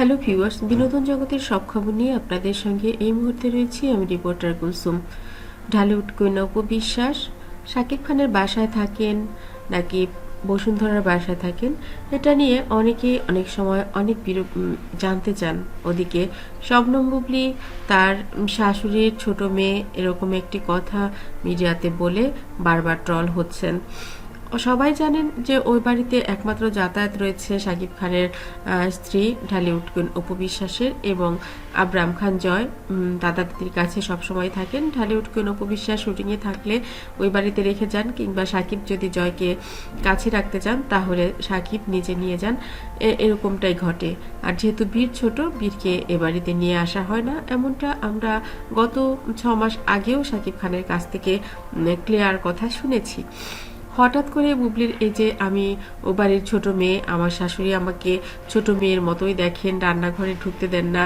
Hello viewers বিনোদন জগতের সব খবর নিয়ে আপনাদের সঙ্গে এই মুহূর্তে রয়েছি আমি রিপোর্টার কুলসুম। ঢালিউড কুইন বিশ্বাস, শাকিব খানের বাসায় থাকেন নাকি বসুন্ধরার বাসায় থাকেন, এটা নিয়ে অনেকে অনেক সময় অনেক বিরূপ জানতে চান। ওদিকে শবনম বুবলি, তার শাশুড়ির ছোট মেয়ে এরকম একটি কথা মিডিয়াতে বলে বারবার ট্রল হচ্ছেন। সবাই জানেন যে ওই বাড়িতে একমাত্র যাতায়াত রয়েছে শাকিব খানের স্ত্রী ঢালিউড কুইন অপু বিশ্বাসের এবং আব্রাম খান জয়। দাদা দিদির কাছে সবসময় থাকেন। ঢালিউড কুইন অপু বিশ্বাস শুটিংয়ে থাকলে ওই বাড়িতে রেখে যান কিংবা সাকিব যদি জয়কে কাছে রাখতে চান তাহলে সাকিব নিজে নিয়ে যান। এরকমটাই ঘটে। আর যেহেতু বীর ছোট, বীরকে এ বাড়িতে নিয়ে আসা হয় না, এমনটা আমরা গত ছ মাস আগেও সাকিব খানের কাছ থেকে ক্লিয়ার কথা শুনেছি। হঠাৎ করে বুবলির এই যে আমি ও বাড়ির ছোটো মেয়ে, আমার শাশুড়ি আমাকে ছোট মেয়ের মতোই দেখেন, রান্নাঘরে ঢুকতে দেন না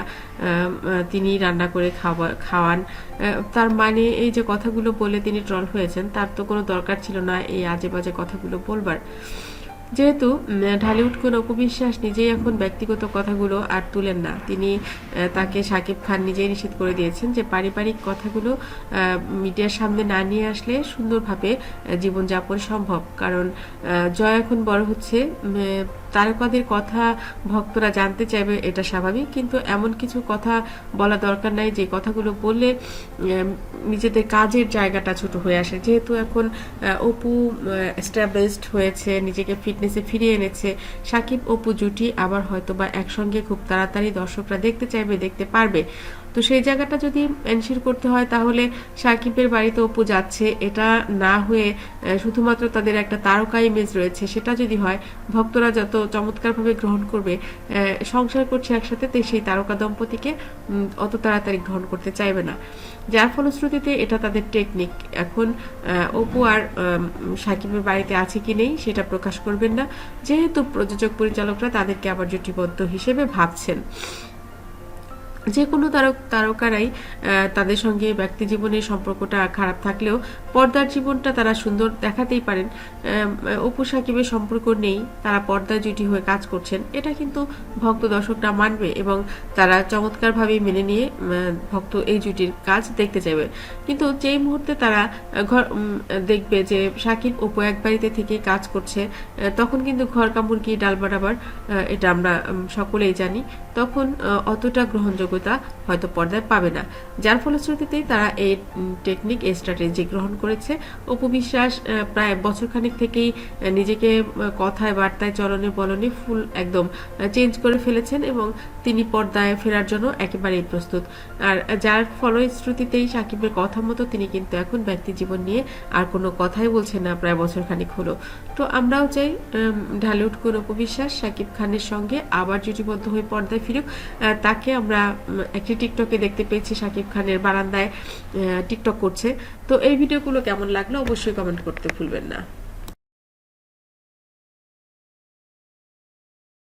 তিনি রান্না করে খাওয়া, খাওয়ান। তার মানে এই যে কথাগুলো বলে তিনি ট্রল হয়েছেন, তার তো কোনো দরকার ছিল না এই আজে বাজে কথাগুলো বলবার। যেহেতু ঢালিউড কোন অপবিশ্বাস নিজেই এখন ব্যক্তিগত কথাগুলো আর তুলেন না। তিনি তাকে সাকিব খান নিজেই নিষেধ করে দিয়েছেন যে পারিবারিক কথাগুলো মিডিয়ার সামনে না নিয়ে আসলে সুন্দরভাবে জীবনযাপন সম্ভব। কারণ জয় এখন বড় হচ্ছে তারকাদের কথা ভক্তরা জানতে চাইবে এটা স্বাভাবিক, কিন্তু এমন কিছু কথা বলা দরকার নাই যে কথাগুলো বললে নিজেদের কাজের জায়গাটা ছোট হয়ে আসে। যেহেতু এখন অপু এস্টাবলিশড হয়েছে, নিজেকে ফিটনেসে ফিরিয়ে এনেছে। সাকিব অপু জুটি আবার হয়তোবা একসঙ্গে খুব তাড়াতাড়ি দর্শকরা দেখতে চাইবে, দেখতে পারবে। তো সেই জায়গাটা যদি এনশিওর করতে হয়, তাহলে সাকিবের বাড়িতে অপু যাচ্ছে। এটা না হয়ে শুধুমাত্র তাদের একটা তারকা ইমেজ রয়েছে। সেটা যদি হয়, ভক্তরা যত চমৎকারভাবে গ্রহণ করবে সংসার করছে একসাথে, তো সেই তারকা দম্পতিকে অত তাড়াতাড়ি গ্রহণ করতে চাইবে না। যার ফলশ্রুতিতে এটা তাদের টেকনিক এখন অপু আর সাকিবের বাড়িতে আছে কি নেই, সেটা প্রকাশ করবেন না। যেহেতু প্রযোজক পরিচালকরা তাদেরকে আবার জুটিবদ্ধ হিসেবে ভাবছেন। যে কোনো তারক তারকারাই তাদের সঙ্গে ব্যক্তি জীবনের সম্পর্কটা খারাপ থাকলেও পর্দার জীবনটা তারা সুন্দর দেখাতেই পারেন। অপু সাকিবের সম্পর্ক নেই, তারা পর্দা জুটি হয়ে কাজ করছেন। এটা কিন্তু ভক্ত দর্শকরা মানবে এবং তারা চমৎকারভাবে মেনে নিয়ে ভক্ত এই জুটির কাজ দেখতে চাইবে। কিন্তু যেই মুহূর্তে তারা ঘর দেখবে যে সাকিব অপু এক বাড়িতে থেকে কাজ করছে তখন কিন্তু ঘর কামড় কি ডাল বাড়াবার এটা আমরা সকলেই জানি। তখন অতটা অতটা গ্রহণযোগ্যতা হয়তো পর্দায় পাবে না। যার ফলশ্রুতিতেই তারা এই টেকনিক এই স্ট্র্যাটেজি গ্রহণ করেছে। অপু বিশ্বাস প্রায় বছরখানেক থেকেই নিজেকে কথায়, বার্তায়, চলনে, বলনে ফুল একদম চেঞ্জ করে ফেলেছেন এবং তিনি পর্দায় ফেরার জন্য একেবারেই প্রস্তুত। আর যার ফলশ্রুতিতেই সাকিবের কথা মতো তিনি কিন্তু এখন ব্যক্তি জীবন নিয়ে আর কোনো কথাই বলছেন না প্রায় বছরখানেক হলো। তো আমরাও চাই ঢালিউড কোন অপবিশ্বাস সাকিব খানের সঙ্গে আবার জুটিবদ্ধ হয়ে পর্দায় ফিরুক। তাকে আমরা একটি টিকটকে দেখতে পেয়েছি সাকিব খানের বারান্দায় টিকটক করছে। তো এই ভিডিওগুলো কেমন লাগল অবশ্যই কমেন্ট করতে ভুলবেন না।